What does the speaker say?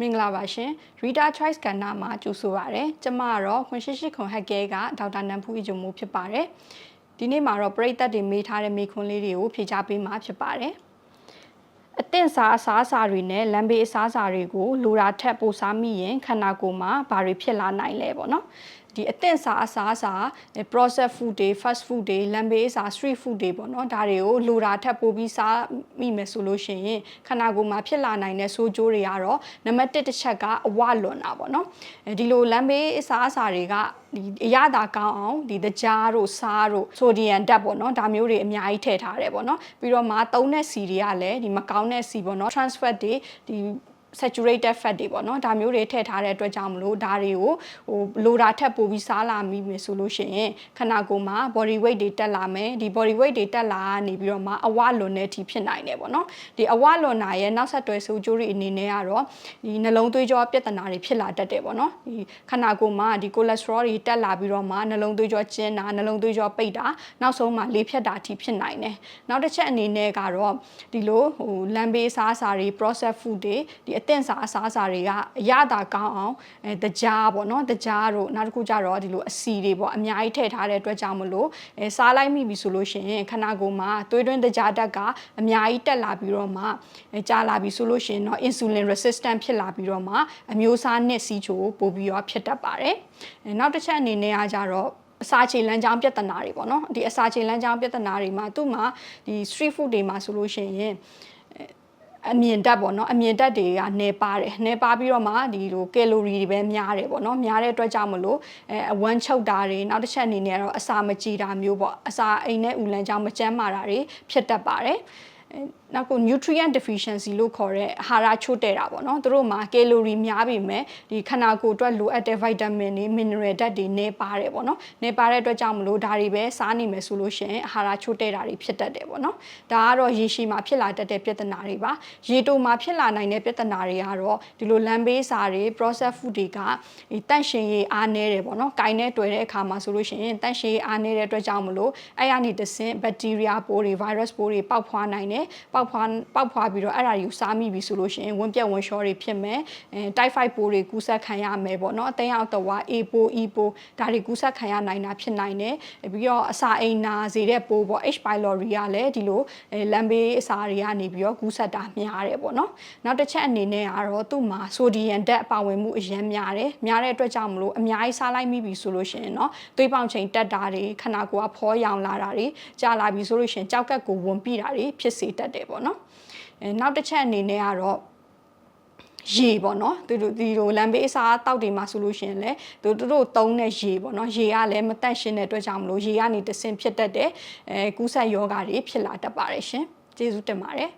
မင်္ဂလာပါရှင် Reader Choice ကဏ္ဍမှာကြိုဆိုပါရစေ။ကျမကတော့ခွန်ရှိရှိခွန်ဟက်ကဲကဒေါက်တာနန်ဖူးအဂျုံမိုးဖြစ်ပါတယ်။ဒီနေ့မှာတော့ပရိသတ်တွေမေးထားတဲ့မေးခွန်းလေးတွေကိုဖြေကြားပေးမှာဖြစ်ပါတယ်။အသင့်စားအစားအစာတွေနဲ့လမ်းဘေးအစားအစာတွေကိုလိုတာထက်ပိုစားမိရင်ခန္ဓာကိုယ်မှာဘာတွေဖြစ်လာနိုင်လဲပေါ့နော်။ ဒီအသင့်စားအစားအစာ processed food တွေ fast food တွေလမ်းဘေးအစာ street food တွေပေါ့နော်ဒါတွေကိုလိုတာထက်ပိုပြီးစားမိမယ်ဆိုလို့ရှိရင်ခန္ဓာကိုယ်မှာဖြစ်လာနိုင်တဲ့ဆိုးကျိုးတွေကတော့နံပါတ်1တစ်ချက်ကအဝလွန်တာပေါ့နော်အဲဒီလိုလမ်းဘေးအစားအစာတွေကဒီအရသာကောင်းအောင်ဒီတကြားတို့စားတို့ဆိုဒီယမ်ဓာတ်ပေါ့နော်ဒါမျိုးတွေအများကြီးထည့်ထားတယ်ပေါ့နော်ပြီးတော့မှသုံးတဲ့စီတွေကလည်းဒီမကောင်းတဲ့စီပေါ့နော် transfer တွေဒီ saturated fat တွေပေါ့နော်ဒါမျိုးတွေထည့်ထားတဲ့အတွက်ကြောင့်မလို့ဒါတွေကိုဟိုလိုတာထက်ပိုပြီးစားလာမိမယ်ဆိုလို့ရှိရင်ခန္ဓာကိုယ်မှာ body weight တွေတက်လာမယ်ဒီ body weight တွေတက်လာနေပြီးတော့မှအဝလွန်တဲ့အထိဖြစ်နိုင်တယ်ပေါ့နော်ဒီအဝလွန်တာရဲ့နောက်ဆက်တွဲဆိုးကျိုးတွေအနေနဲ့ကတော့ဒီနှလုံးသွေးကြောပြဿနာတွေဖြစ်လာတတ်တယ်ပေါ့နော်ဒီခန္ဓာကိုယ်မှာဒီ cholesterol တွေတက်လာပြီးတော့မှနှလုံးသွေးကြောကျဉ်တာနှလုံးသွေးကြောပိတ်တာနောက်ဆုံးမှလေးဖြတ်တာအထိဖြစ်နိုင်တယ်နောက်တစ်ချက်အနေနဲ့ကတော့ဒီလိုဟိုလမ်းဘေးစားစာတွေ processed food တွေဒီအသင့်စားအစားအစာတွေကအရသာကောင်းအောင်အဲတကြားပေါ့နော်တကြားတို့နောက်တစ်ခုကျတော့ဒီလိုအစီတွေပေါ့အများကြီးထည့်ထားတဲ့အတွက်ကြောင့်မလို့အဲစားလိုက်မိပြီဆိုလို့ရှိရင်ခန္ဓာကိုယ်မှာသွေးတွင်းတကြားတက်ကအများကြီးတက်လာပြီးတော့မှအဲကြာလာပြီဆိုလို့ရှိရင်တော့ insulin resistant ဖြစ်လာပြီးတော့မှအမျိုးအစားနဲ့စီးချိုပို့ပြီးတော့ဖြစ်တတ်ပါတယ်အဲနောက်တစ်ချက်အနေနဲ့ကကြတော့အစာချေလမ်းကြောင်းပြဿနာတွေပေါ့နော်ဒီအစာချေလမ်းကြောင်းပြဿနာတွေမှာသူ့မှာဒီ street food တွေမှာဆိုလို့ရှိရင် အမြင်တက်ပေါ့နော်အမြင်တက်တွေကနေပါတယ်နေပါပြီးတော့မှဒီလိုကယ်လိုရီတွေပဲများတယ်ပေါ့နော်များတဲ့အတွက်ကြောင့်မလို့အဲအဝမ်းချုပ်တာတွေနောက်တစ်ချက်အနေနဲ့ကတော့အစာမကြည်တာမျိုးပေါ့အစာအိမ်နဲ့ဥလန်ကြောင့်မကျန်းမာတာတွေဖြစ်တတ်ပါတယ်နောက်ကို nutrient deficiency လို့ခေါ်တဲ့အာဟာရချို့တဲ့တာပေါ့နော်သူတို့မှာကယ်လိုရီများပြီမဲ့ဒီခန္ဓာကိုယ်အတွက်လိုအပ်တဲ့ vitamin တွေ mineral ဓာတ်တွေနေပါတယ်ပေါ့နော်နေပါတဲ့အတွက်ကြောင့်မလို့ဒါတွေပဲစားနေမယ်ဆိုလို့ရှိရင်အာဟာရချို့တဲ့တာတွေဖြစ်တတ်တယ်ပေါ့နော်ဒါကတော့ရေရှည်မှာဖြစ်လာတတ်တဲ့ပြဿနာတွေပါရေတိုမှာဖြစ်လာနိုင်တဲ့ပြဿနာတွေကတော့ဒီလိုလမ်းဘေးစာတွေ process food တွေကဒီတန့်ရှင်ရေးအားနည်းတယ်ပေါ့နော်။ကိုင်းနဲ့တွေ့တဲ့အခါမှာဆိုလို့ရှိရင်တန့်ရှင်ရေးအားနည်းတဲ့အတွက်ကြောင့်မလို့အဲ့ရနေတဆင့်ဘက်တီးရီးယားပိုးတွေ virus ပိုးတွေပေါက်ဖွားနိုင်တယ်။ပေါက်ဖွားပေါက်ဖွားပြီးတော့အဲ့ဒါတွေကိုစားမိပြီဆိုလို့ရှိရင်ဝင်ပြက်ဝင်လျှောတွေဖြစ်မယ်အဲ typhoid ပိုးတွေကူးစက်ခံရမယ်ပေါ့နော်အသိအောင်တဝါ A ပိုး E ပိုးဒါတွေကူးစက်ခံရနိုင်တာဖြစ်နိုင်တယ်ပြီးတော့အစာအိမ်နာစေတဲ့ပိုးပေါ့ H pylori ကလည်းဒီလိုလမ်းဘေးအစာတွေကနေပြီးတော့ကူးစက်တာများတယ်ပေါ့နော်နောက်တစ်ချက်အနေနဲ့ကတော့သူ့မှာဆိုဒီယမ်ဓာတ်ပါဝင်မှုအရင်များတယ်များတဲ့အတွက်ကြောင့်မလို့အများကြီးစားလိုက်မိပြီဆိုလို့ရှိရင်เนาะသွေးပေါင်ချိန်တက်တာတွေခန္ဓာကိုယ်ကဖောရောင်လာတာတွေကြာလာပြီဆိုလို့ရှိရင်ကြောက်ကက်ကိုဝင်ပြီးတာတွေဖြစ်စေတတ်တယ် ပေါ့နော်အဲနောက်တစ်ချက်အနေနဲ့ကတော့ရေပေါ့နော်သူတို့ဒီလိုလမ်းဘေးအစားတောက်တွေမှာဆိုလို့ရှိရင်လေသူတို့သုံးတဲ့ရေပေါ့နော်ရေကလည်းမတန့်ရှင်းတဲ့အတွက်ကြောင့်မလို့ရေကနေတဆင်ဖြစ်တတ်တဲ့အဲကူးဆက်ယောဂါတွေဖြစ်လာတတ်ပါတယ်ရှင်ကျေးဇူးတင်ပါတယ်